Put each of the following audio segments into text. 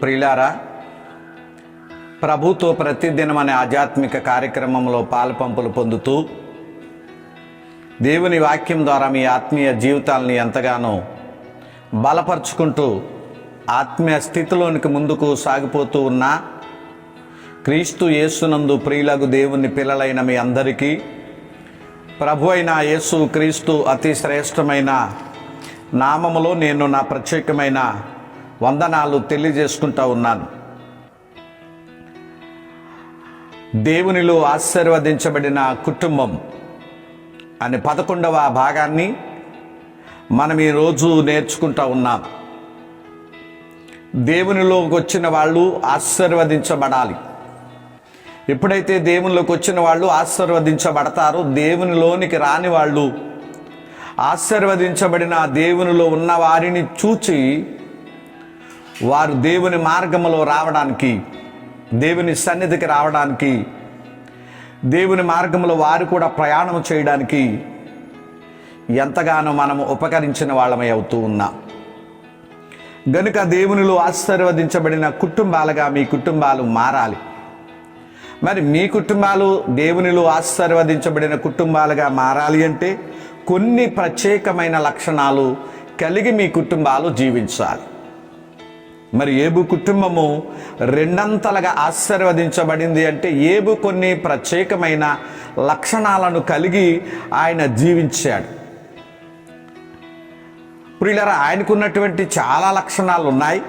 ప్రియులారా ప్రభుతో ప్రతిదినం అనే ఆధ్యాత్మిక కార్యక్రమంలో పాలుపంపులు పొందుతూ దేవుని వాక్యం ద్వారా మీ ఆత్మీయ జీవితాలని ఎంతగానో బలపరుచుకుంటూ ఆత్మీయ స్థితిలోనికి ముందుకు సాగిపోతూ ఉన్న క్రీస్తు యేసునందు ప్రియులకు దేవుని పిల్లలైన మీ అందరికీ ప్రభు అయిన యేసు క్రీస్తు అతి శ్రేష్టమైన నామములో నేను నా ప్రత్యేకమైన వందనాలు తెలియజేసుకుంటా ఉన్నాను. దేవునిలో ఆశీర్వదించబడిన కుటుంబం అనే పదకొండవ భాగాన్ని మనం ఈరోజు నేర్చుకుంటా ఉన్నాం. దేవునిలోకి వచ్చిన వాళ్ళు ఆశీర్వదించబడాలి. ఎప్పుడైతే దేవునిలోకి వచ్చిన వాళ్ళు ఆశీర్వదించబడతారో దేవునిలోనికి రాని వాళ్ళు ఆశీర్వదించబడిన దేవునిలో ఉన్న వారిని చూచి వారు దేవుని మార్గములో రావడానికి దేవుని సన్నిధికి రావడానికి దేవుని మార్గంలో వారు కూడా ప్రయాణం చేయడానికి ఎంతగానో మనము ఉపకరించిన వాళ్ళమై అవుతూ ఉన్నాం. గనుక దేవునిలో ఆశీర్వదించబడిన కుటుంబాలుగా మీ కుటుంబాలు మారాలి. మరి మీ కుటుంబాలు దేవునిలో ఆశీర్వదించబడిన కుటుంబాలుగా మారాలి అంటే కొన్ని ప్రత్యేకమైన లక్షణాలు కలిగి మీ కుటుంబాలు జీవించాలి. మరి ఏబు కుటుంబము రెండంతలుగా ఆశీర్వదించబడింది అంటే ఏబు కొన్ని ప్రత్యేకమైన లక్షణాలను కలిగి ఆయన జీవించాడు. ప్రియులరా ఆయనకున్నటువంటి చాలా లక్షణాలు ఉన్నాయి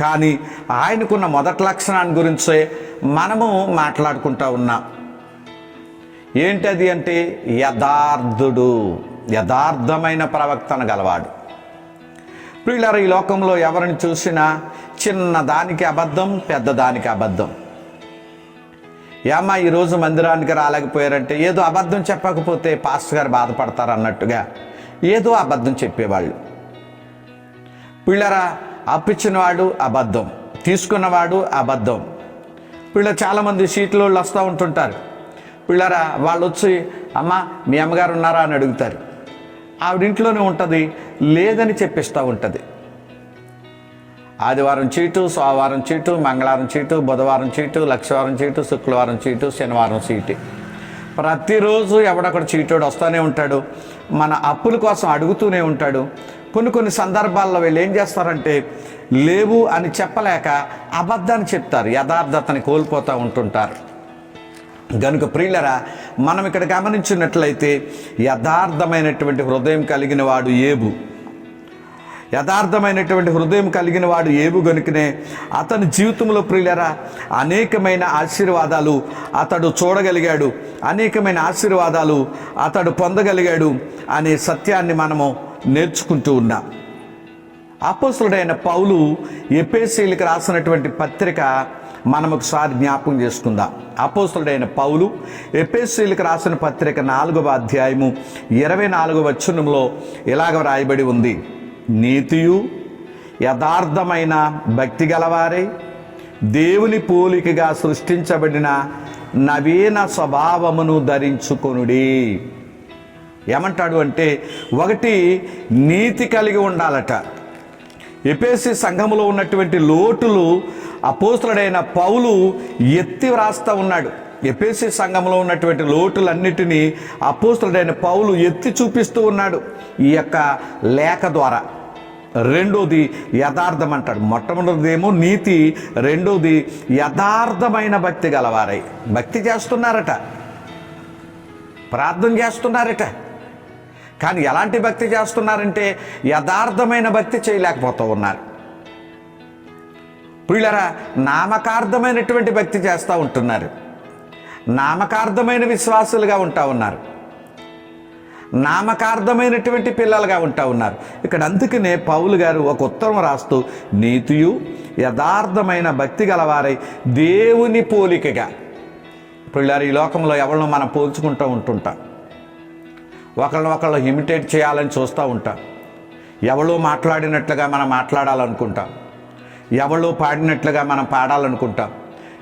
కానీ ఆయనకున్న మొదటి లక్షణాన్ని గురించే మనము మాట్లాడుకుంటా ఉన్నాం. ఏంటది అంటే యథార్థుడు యథార్థమైన ప్రవక్తన గలవాడు. ప్రియులారా ఈ లోకంలో ఎవరిని చూసినా చిన్న దానికి అబద్ధం పెద్ద దానికి అబద్ధం. ఏమా ఈరోజు మందిరానికి రాలేకపోయారంటే ఏదో అబద్ధం చెప్పకపోతే పాస్టర్ గారు బాధపడతారు అన్నట్టుగా ఏదో అబద్ధం చెప్పేవాళ్ళు. పిల్లరా అప్పిచ్చినవాడు అబద్ధం తీసుకున్నవాడు అబద్ధం. పిల్ల చాలామంది సీట్లో వాళ్ళు వస్తూ ఉంటుంటారు. పిల్లరా వాళ్ళు వచ్చి అమ్మ మీ అమ్మగారు ఉన్నారా? అని అడుగుతారు. ఆవిడ ఇంట్లోనే ఉంటుంది లేదని చెప్పిస్తూ ఉంటుంది. ఆదివారం చీటు సోమవారం చీటు మంగళవారం చీటు బుధవారం చీటు లక్షవారం చీటు శుక్రవారం చీటు శనివారం చీటి. ప్రతిరోజు ఎవడొకడు చీటోడు వస్తూనే ఉంటాడు. మన అప్పుల కోసం అడుగుతూనే ఉంటాడు. కొన్ని కొన్ని సందర్భాల్లో వీళ్ళు ఏం చేస్తారంటే లేవు అని చెప్పలేక అబద్ధాన్ని చెప్తారు యథార్థతని కోల్పోతూ ఉంటుంటారు. గనుక ప్రియులరా మనం ఇక్కడ గమనించినట్లయితే యథార్థమైనటువంటి హృదయం కలిగిన వాడు ఏబు. యథార్థమైనటువంటి హృదయం కలిగిన వాడు ఏబు గనుకనే అతని జీవితంలో ప్రియులరా అనేకమైన ఆశీర్వాదాలు అతడు చూడగలిగాడు అనేకమైన ఆశీర్వాదాలు అతడు పొందగలిగాడు అనే సత్యాన్ని మనము నేర్చుకుంటూ ఉన్నాం. అపోసులుడైన పౌలు ఎపేసీలకు రాసినటువంటి పత్రిక మనం ఒకసారి జ్ఞాపకం చేసుకుందాం. అపోస్తుడైన పౌలు ఎపిఎస్సీలకు రాసిన పత్రిక నాలుగవ అధ్యాయము ఇరవై నాలుగవ వచనంలో ఇలాగ రాయబడి ఉంది. నీతియు యథార్థమైన భక్తి గలవారే దేవుని పోలికగా సృష్టించబడిన నవీన స్వభావమును ధరించుకొనుడి. ఏమంటాడు అంటే ఒకటి నీతి కలిగి ఉండాలట. ఎపేసి సంఘములో ఉన్నటువంటి లోటులు అపోస్తుడైన పౌలు ఎత్తి వ్రాస్తూ ఉన్నాడు. ఎపేసి సంఘంలో ఉన్నటువంటి లోటులన్నిటినీ అపోస్తుడైన పౌలు ఎత్తి చూపిస్తూ ఉన్నాడు ఈ యొక్క లేఖ ద్వారా. రెండోది యథార్థం అంటాడు. మొట్టమొదటిదేమో నీతి రెండోది యథార్థమైన భక్తి గలవారై. భక్తి చేస్తున్నారట. ప్రార్థన చేస్తున్నారట. కానీ ఎలాంటి భక్తి చేస్తున్నారంటే యథార్థమైన భక్తి చేయలేకపోతూ ఉన్నారు. ప్రియులరా నామకార్థమైనటువంటి భక్తి చేస్తూ ఉంటున్నారు. నామకార్థమైన విశ్వాసులుగా ఉంటా ఉన్నారు. నామకార్థమైనటువంటి పిల్లలుగా ఉంటా ఉన్నారు. ఇక్కడ అందుకనే పౌలు గారు ఒక ఉత్తరం రాస్తూ నీతియు యథార్థమైన భక్తి గలవారై దేవుని పోలికగా. పిల్లలు ఈ లోకంలో ఎవరినో మనం పోల్చుకుంటూ ఉంటుంటాం. ఒకళ్ళని ఒకళ్ళు ఇమిటేట్ చేయాలని చూస్తూ ఉంటాం. ఎవరో మాట్లాడినట్లుగా మనం మాట్లాడాలనుకుంటాం. ఎవరో పాడినట్లుగా మనం పాడాలనుకుంటాం.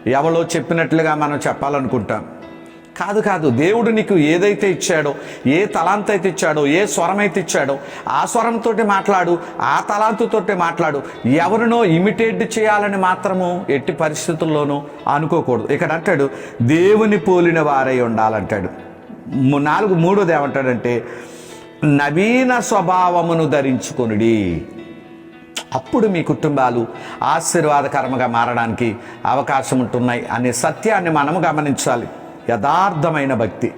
ఎవరో చెప్పినట్లుగా మనం చెప్పాలనుకుంటాం. కాదు కాదు. దేవుడు నీకు ఏదైతే ఇచ్చాడో ఏ తలాంత అయితే ఇచ్చాడో ఏ స్వరం అయితే ఇచ్చాడో ఆ స్వరంతో మాట్లాడు ఆ తలాంతుతో మాట్లాడు. ఎవరినో ఇమిటేట్ చేయాలని మాత్రము ఎట్టి పరిస్థితుల్లోనూ అనుకోకూడదు. ఇక్కడ అంటాడు దేవుని పోలిన వారై ఉండాలంటాడు. నాలుగు మూడోది ఏమంటాడంటే నవీన స్వభావమును ధరించుకొనుడి. అప్పుడు మీ కుటుంబాలు ఆశీర్వాదకరంగా మారడానికి అవకాశం ఉంటున్నాయి అనే సత్యాన్ని మనము గమనించాలి. యథార్థమైన భక్తి.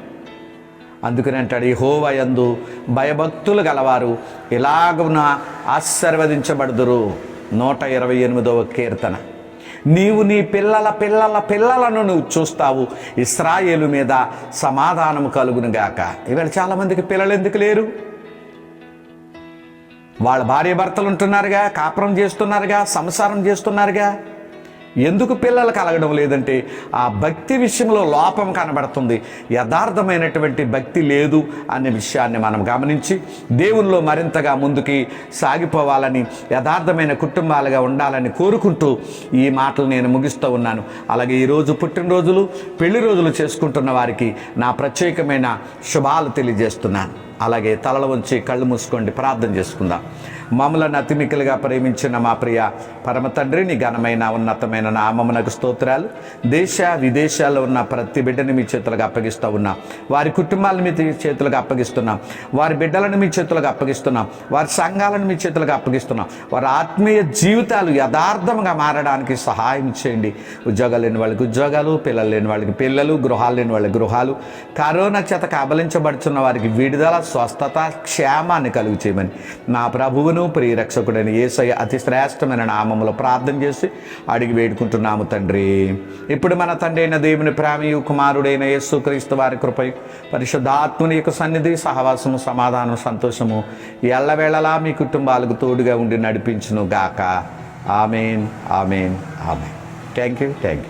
అందుకని అంటాడు హోవయందు భయభక్తులు గలవారు ఇలాగున ఆశీర్వదించబడుదురు. నూట ఇరవై ఎనిమిదవ కీర్తన. నీవు నీ పిల్లల పిల్లల పిల్లలను నువ్వు చూస్తావు. ఇస్రాయేలు మీద సమాధానం కలుగును గాక ఇవాళ చాలామందికి పిల్లలు ఎందుకు లేరు? వాళ్ళ భార్య భర్తలు ఉంటున్నారుగా కాపురం చేస్తున్నారుగా సంసారం చేస్తున్నారుగా. ఎందుకు పిల్లలు కలగడం లేదంటే ఆ భక్తి విషయంలో లోపం కనబడుతుంది. యథార్థమైనటువంటి భక్తి లేదు అనే విషయాన్ని మనం గమనించి దేవుల్లో మరింతగా ముందుకి సాగిపోవాలని యథార్థమైన కుటుంబాలుగా ఉండాలని కోరుకుంటూ ఈ మాటలు నేను ముగిస్తూ ఉన్నాను. అలాగే ఈరోజు పుట్టినరోజులు పెళ్ళి రోజులు చేసుకుంటున్న వారికి నా ప్రత్యేకమైన శుభాలు తెలియజేస్తున్నాను. అలాగే తలలు వంచి కళ్ళు మూసుకోండి ప్రార్థన చేసుకుందాం. మమ్మలను అతిమికలుగా ప్రేమించిన మా ప్రియ పరమ తండ్రి నీ ఘనమైన ఉన్నతమైన నామమునకు స్తోత్రాలు. దేశ విదేశాల్లో ఉన్న ప్రతి బిడ్డని మీ చేతులకు అప్పగిస్తూ ఉన్నాం. వారి కుటుంబాలను మీ చేతులకు అప్పగిస్తున్నాం. వారి బిడ్డలను మీ చేతులకు అప్పగిస్తున్నాం. వారి సంఘాలను మీ చేతులకు అప్పగిస్తున్నాం. వారి ఆత్మీయ జీవితాలు యథార్థంగా మారడానికి సహాయం చేయండి. ఉద్యోగాలు లేని వాళ్ళకి ఉద్యోగాలు పిల్లలు లేని వాళ్ళకి పిల్లలు గృహాలు లేని వాళ్ళకి గృహాలు. కరోనా చేత కబలించబడుతున్న వారికి విడుదల స్వస్థత క్షేమాన్ని కలుగు చేయమని నా ప్రభువును ప్రియరక్షకుడైన ఏసయ్య అతి శ్రేష్టమైన నామములో ప్రార్థన చేసి అడిగి వేడుకుంటున్నాము తండ్రి. ఇప్పుడు మన తండ్రి అయిన దేవుని ప్రేమయు కుమారుడైన యేసుక్రీస్తు వారి కృపయు పరిశుద్ధాత్ముని యొక్క సన్నిధి సహవాసము సమాధానం సంతోషము ఎల్లవేళలా మీ కుటుంబాలకు తోడుగా ఉండి నడిపించును గాక amen amen amen. Thank you thank you